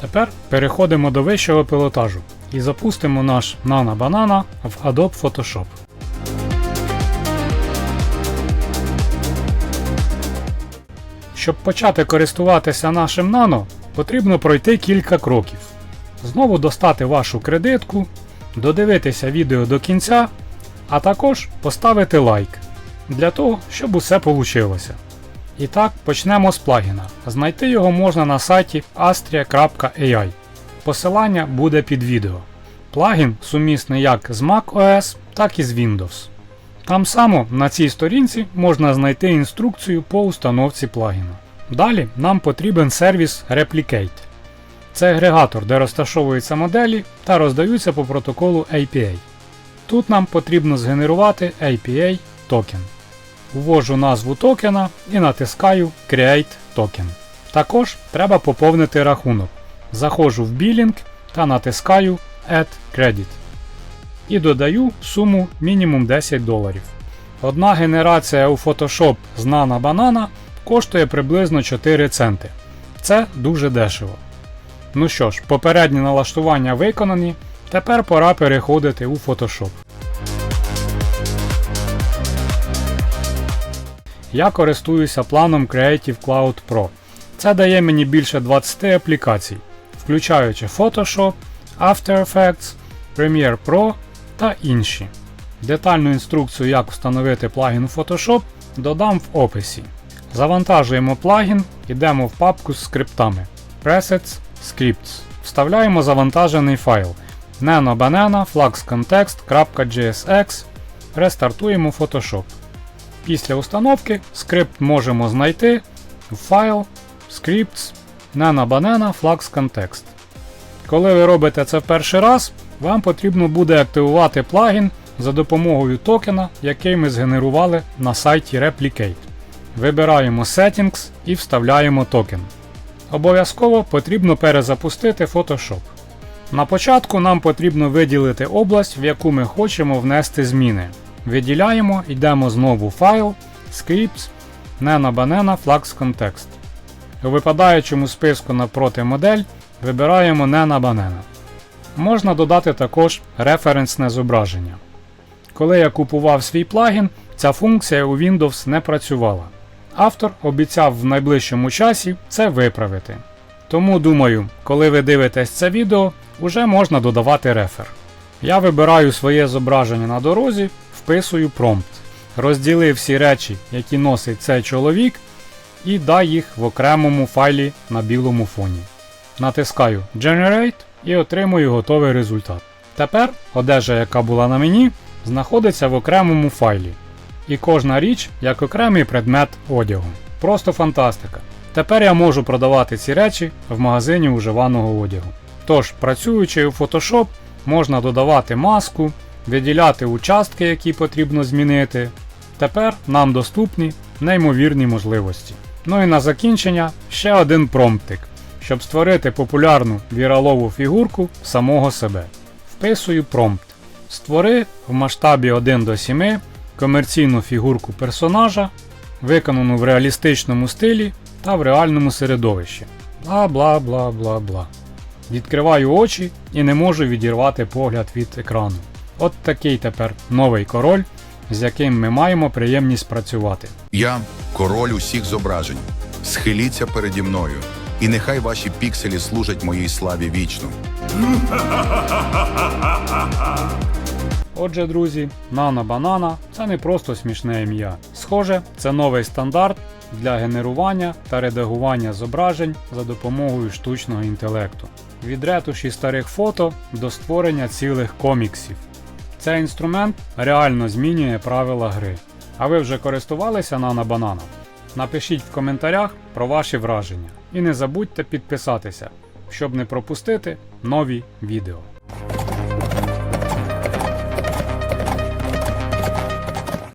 Тепер переходимо до вищого пілотажу і запустимо наш Nano Banana в Adobe Photoshop. Щоб почати користуватися нашим Nano, потрібно пройти кілька кроків. Знову достати вашу кредитку, додивитися відео до кінця, а також поставити лайк для того, щоб усе вийшло. І так, почнемо з плагіна. Знайти його можна на сайті astria.ai. Посилання буде під відео. Плагін сумісний як з macOS, так і з Windows. Там само на цій сторінці можна знайти інструкцію по установці плагіна. Далі нам потрібен сервіс Replicate. Це агрегатор, де розташовуються моделі та роздаються по протоколу APA. Тут нам потрібно згенерувати APA токен. Ввожу назву токена і натискаю Create Token. Також треба поповнити рахунок. Заходжу в білінг та натискаю Add Credit. І додаю суму мінімум 10 доларів. Одна генерація у Photoshop з Nano Banana коштує приблизно 4 центи. Це дуже дешево. Ну що ж, попередні налаштування виконані, тепер пора переходити у Photoshop. Я користуюся планом Creative Cloud Pro. Це дає мені більше 20 аплікацій, включаючи Photoshop, After Effects, Premiere Pro та інші. Детальну інструкцію, як встановити плагін Photoshop, додам в описі. Завантажуємо плагін, йдемо в папку з скриптами Presets, Scripts. Вставляємо завантажений файл nanobanana fluxcontext.jsx, рестартуємо Photoshop. Після установки скрипт можемо знайти в файл scripts nanobanana flux context. Коли ви робите це в перший раз, вам потрібно буде активувати плагін за допомогою токена, який ми згенерували на сайті Replicate. Вибираємо Settings і вставляємо токен. Обов'язково потрібно перезапустити Photoshop. На початку нам потрібно виділити область, в яку ми хочемо внести зміни. Виділяємо, йдемо знову в файл, Scripts, nanobanana flux context. У випадаючому списку напроти модель вибираємо nanobanana. Можна додати також референсне зображення. Коли я купував свій плагін, ця функція у Windows не працювала. Автор обіцяв в найближчому часі це виправити. Тому думаю, коли ви дивитесь це відео, уже можна додавати рефер. Я вибираю своє зображення на дорозі, вписую промпт. Розділив всі речі, які носить цей чоловік, і дай їх в окремому файлі на білому фоні. Натискаю Generate і отримую готовий результат. Тепер одежа, яка була на мені, знаходиться в окремому файлі. І кожна річ як окремий предмет одягу. Просто фантастика. Тепер я можу продавати ці речі в магазині уживаного одягу. Тож, працюючи у Photoshop, можна додавати маску, виділяти участки, які потрібно змінити. Тепер нам доступні неймовірні можливості. Ну і на закінчення ще один промптик, щоб створити популярну віралову фігурку самого себе. Вписую промпт. Створи в масштабі 1 до 7 комерційну фігурку персонажа, виконану в реалістичному стилі та в реальному середовищі. Бла бла бла бла бла. Відкриваю очі і не можу відірвати погляд від екрану. От такий тепер новий король, з яким ми маємо приємність працювати. Я король усіх зображень. Схиліться переді мною, і нехай ваші пікселі служать моїй славі вічно. Отже, друзі, Nano Banana це не просто смішне ім'я. Схоже, це новий стандарт для генерування та редагування зображень за допомогою штучного інтелекту. Від ретуші старих фото до створення цілих коміксів. Цей інструмент реально змінює правила гри. А ви вже користувалися нанобананом? Напишіть в коментарях про ваші враження. І не забудьте підписатися, щоб не пропустити нові відео.